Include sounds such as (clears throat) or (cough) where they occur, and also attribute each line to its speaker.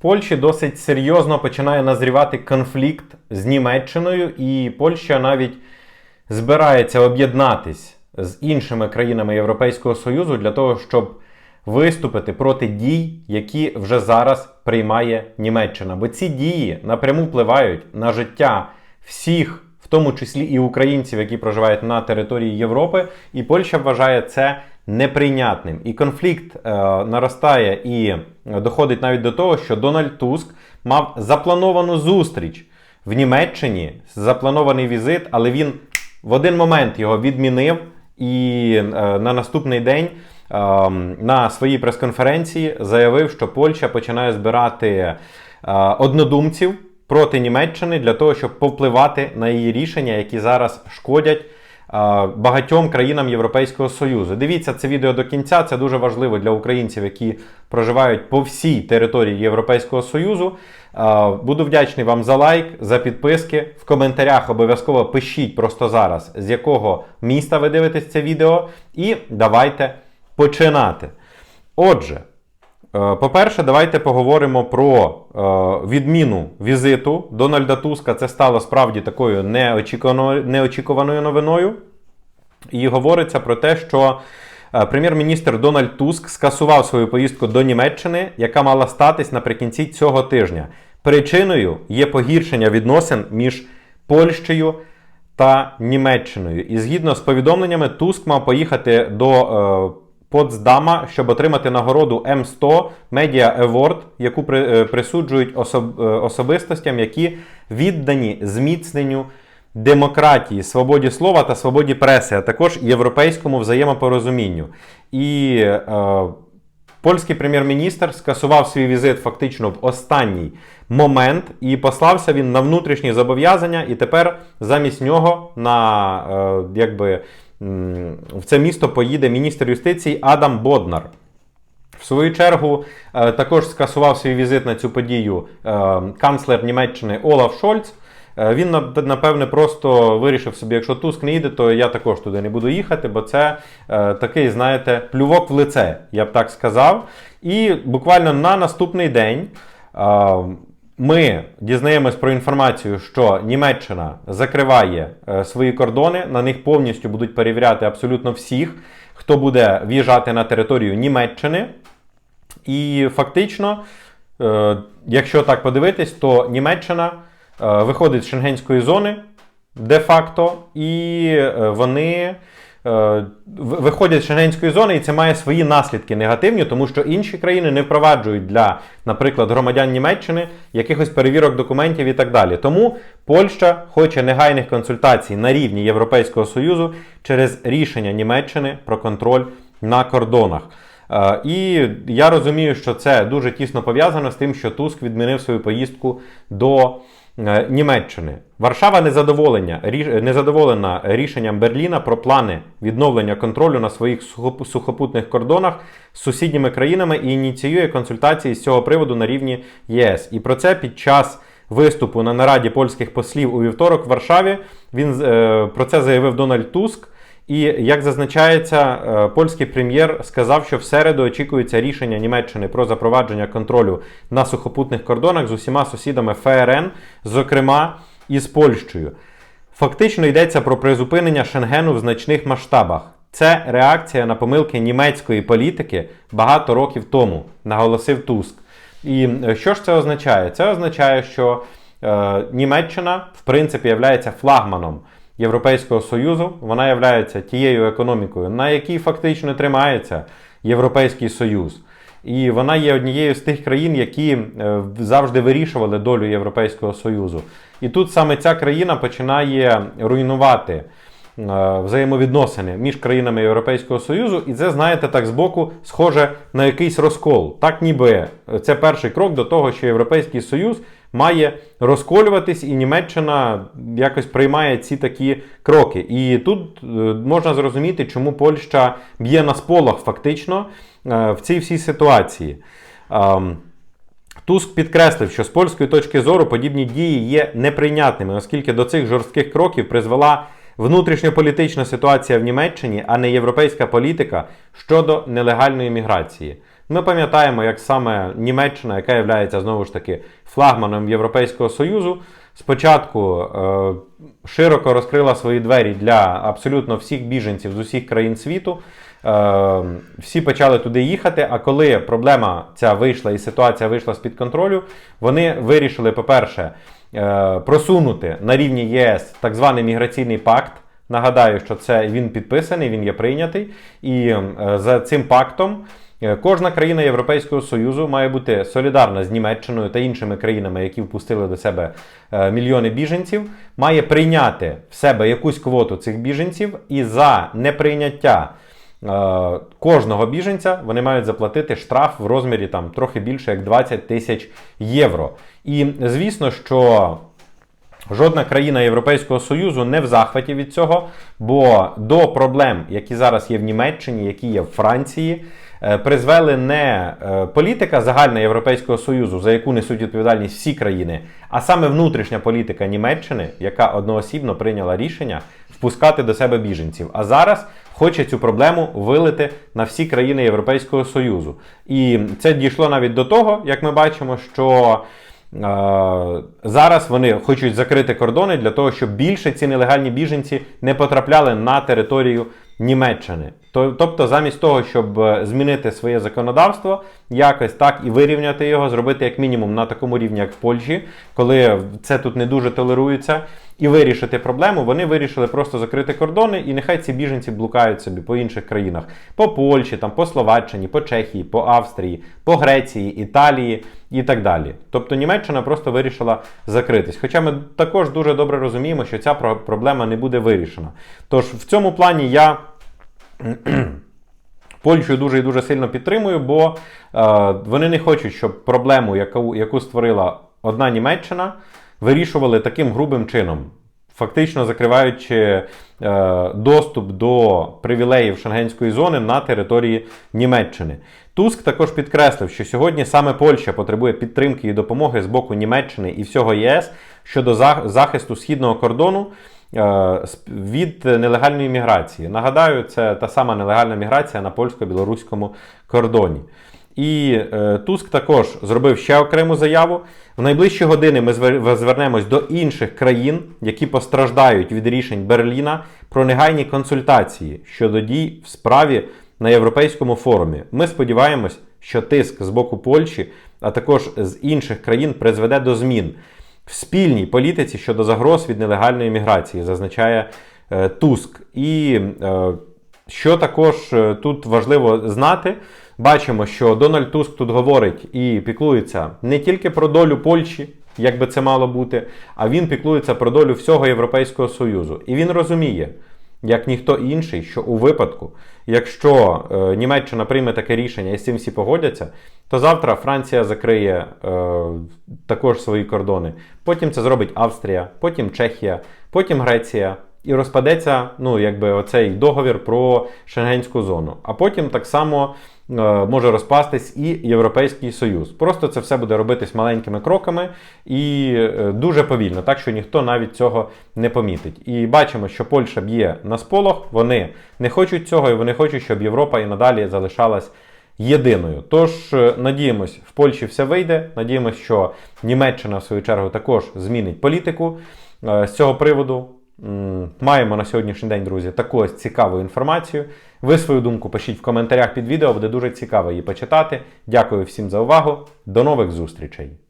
Speaker 1: Польщі досить серйозно починає назрівати конфлікт з Німеччиною, і Польща навіть збирається об'єднатись з іншими країнами Європейського Союзу для того, щоб виступити проти дій, які вже зараз приймає Німеччина. Бо ці дії напряму впливають на життя всіх, в тому числі і українців, які проживають на території Європи, і Польща вважає це неприйнятним. І конфлікт е, наростає і доходить навіть до того, що Дональд Туск мав заплановану зустріч в Німеччині, запланований візит, але він в один момент його відмінив і е, на наступний день. е, На своїй прес-конференції заявив, що Польща починає збирати е, однодумців проти Німеччини для того, щоб повпливати на її рішення, які зараз шкодять багатьом країнам Європейського Союзу. Дивіться це відео до кінця. Це дуже важливо для українців, які проживають по всій території Європейського Союзу. Буду вдячний вам за лайк, за підписки. В коментарях обов'язково пишіть просто зараз, з якого міста ви дивитесь це відео. І давайте починати. Отже. Е, По-перше, давайте поговоримо про е, відміну візиту Дональда Туска. Це стало справді такою неочікуваною, новиною. І говориться про те, що е, прем'єр-міністр Дональд Туск скасував свою поїздку до Німеччини, яка мала статись наприкінці цього тижня. Причиною є погіршення відносин між Польщею та Німеччиною. І згідно з повідомленнями, Туск мав поїхати до Потсдама, щоб отримати нагороду М100 Media Award, яку е, присуджують особ, е, особистостям, які віддані зміцненню демократії, свободі слова та свободі преси, а також європейському взаємопорозумінню. І е, польський прем'єр-міністр скасував свій візит фактично в останній момент, і послався він на внутрішні зобов'язання, і тепер замість нього на е, якби. В це місто поїде міністр юстиції Адам Боднар. В свою чергу е, також скасував свій візит на цю подію е, канцлер Німеччини Олаф Шольц. Е, Він напевне просто вирішив собі, якщо Туск не їде, то я також туди не буду їхати, бо це е, такий, знаєте, плювок в лице, я б так сказав. І буквально на наступний день е, ми дізнаємось про інформацію, що Німеччина закриває е, свої кордони, на них повністю будуть перевіряти абсолютно всіх, хто буде в'їжджати на територію Німеччини. І фактично, е, якщо так подивитись, то Німеччина е, виходить з шенгенської зони де-факто, і вони виходять з шенгенської зони, і це має свої наслідки негативні, тому що інші країни не впроваджують для, наприклад, громадян Німеччини якихось перевірок документів і так далі. Тому Польща хоче негайних консультацій на рівні Європейського Союзу через рішення Німеччини про контроль на кордонах. Е, І я розумію, що це дуже тісно пов'язано з тим, що Туск відмінив свою поїздку до е, Німеччини. Варшава незадоволення, незадоволена рішенням Берліна про плани відновлення контролю на своїх сухопутних кордонах з сусідніми країнами і ініціює консультації з цього приводу на рівні ЄС. І про це під час виступу на нараді польських послів у вівторок в Варшаві він е, про це заявив Дональд Туск. І як зазначається, е, польський прем'єр сказав, що в середу очікується рішення Німеччини про запровадження контролю на сухопутних кордонах з усіма сусідами ФРН, зокрема і з Польщею. Фактично йдеться про призупинення Шенгену в значних масштабах. Це реакція на помилки німецької політики багато років тому, наголосив Туск. І е, що ж це означає? Це означає, що е, Німеччина, в принципі, є флагманом Європейського Союзу. Вона є тією економікою, на якій фактично тримається Європейський Союз. І вона є однією з тих країн, які е, завжди вирішували долю Європейського Союзу. І тут саме ця країна починає руйнувати взаємовідносини між країнами Європейського Союзу, і це, знаєте, так збоку схоже на якийсь розкол. Так ніби це перший крок до того, що Європейський Союз має розколюватись, і Німеччина якось приймає ці такі кроки. І тут е, можна зрозуміти, чому Польща б'є на сполох фактично е, в цій всій ситуації. Ем, Туск підкреслив, що з польської точки зору подібні дії є неприйнятними, оскільки до цих жорстких кроків призвела внутрішньополітична ситуація в Німеччині, а не європейська політика щодо нелегальної міграції. Ми пам'ятаємо, як саме Німеччина, яка є знову ж таки флагманом Європейського Союзу, спочатку е, широко розкрила свої двері для абсолютно всіх біженців з усіх країн світу. Е, всі почали туди їхати. А коли проблема ця вийшла і ситуація вийшла з-під контролю, вони вирішили, по-перше, просунути на рівні ЄС так званий міграційний пакт. Нагадаю, що це він підписаний, він є прийнятий, і е, за цим пактом. Е, Кожна країна Європейського Союзу має бути солідарна з Німеччиною та іншими країнами, які впустили до себе е, мільйони біженців, має прийняти в себе якусь квоту цих біженців, і за неприйняття е, кожного біженця вони мають заплатити штраф в розмірі там трохи більше як 20 тисяч євро. І звісно, що Жодна країна Європейського Союзу не в захваті від цього, бо до проблем, які зараз є в Німеччині, які є в Франції, е, призвели не е, політика загальна Європейського Союзу, за яку несуть відповідальність всі країни, а саме внутрішня політика Німеччини, яка одноосібно прийняла рішення впускати до себе біженців. А зараз хоче цю проблему вилити на всі країни Європейського Союзу. І це дійшло навіть до того, як ми бачимо, що. Зараз вони хочуть закрити кордони для того, щоб більше ці нелегальні біженці не потрапляли на територію Німеччини. То- Тобто, замість того, щоб е, змінити своє законодавство, якось так і вирівняти його, зробити як мінімум на такому рівні, як в Польщі, коли це тут не дуже толерується, і вирішити проблему, вони вирішили просто закрити кордони, і нехай ці біженці блукають собі по інших країнах, по Польщі, там, по Словаччині, по Чехії, по Австрії, по Греції, Італії і так далі. Тобто Німеччина просто вирішила закритись. Хоча ми також дуже добре розуміємо, що ця проблема не буде вирішена. Тож в цьому плані я. (clears throat) Польщу дуже і дуже сильно підтримую, бо е, вони не хочуть, щоб проблему, яку, яку створила одна Німеччина, вирішували таким грубим чином, фактично закриваючи е, доступ до привілеїв шенгенської зони на території Німеччини. Туск також підкреслив, що сьогодні саме Польща потребує підтримки і допомоги з боку Німеччини і всього ЄС щодо захисту східного кордону від нелегальної міграції. Нагадаю, це та сама нелегальна міграція на польсько-білоруському кордоні. І е, Туск також зробив ще окрему заяву. В найближчі години ми звернемось до інших країн, які постраждають від рішень Берліна про негайні консультації щодо дій в справі на Європейському форумі. Ми сподіваємось, що тиск з боку Польщі, а також з інших країн призведе до змін в спільній політиці щодо загроз від нелегальної міграції, зазначає е, Туск. І е, що також е, тут важливо знати, бачимо, що Дональд Туск тут говорить і піклується не тільки про долю Польщі, як би це мало бути, а він піклується про долю всього Європейського Союзу. І він розуміє, як ніхто інший, що у випадку, якщо е, Німеччина прийме таке рішення і з цим всі погодяться, то завтра Франція закриє е, також свої кордони. Потім це зробить Австрія, потім Чехія, потім Греція. І розпадеться ну, якби оцей договір про Шенгенську зону. А потім так само е, може розпастись і Європейський Союз. Просто це все буде робитись маленькими кроками і е, дуже повільно, так що ніхто навіть цього не помітить. І бачимо, що Польща б'є на сполох, вони не хочуть цього, і вони хочуть, щоб Європа і надалі залишалась єдиною. Тож е, надіємось, в Польщі все вийде. Надіємось, що Німеччина в свою чергу також змінить політику е, з цього приводу. Маємо на сьогоднішній день, друзі, таку ось цікаву інформацію. Ви свою думку пишіть в коментарях під відео, буде дуже цікаво її почитати. Дякую всім за увагу. До нових зустрічей!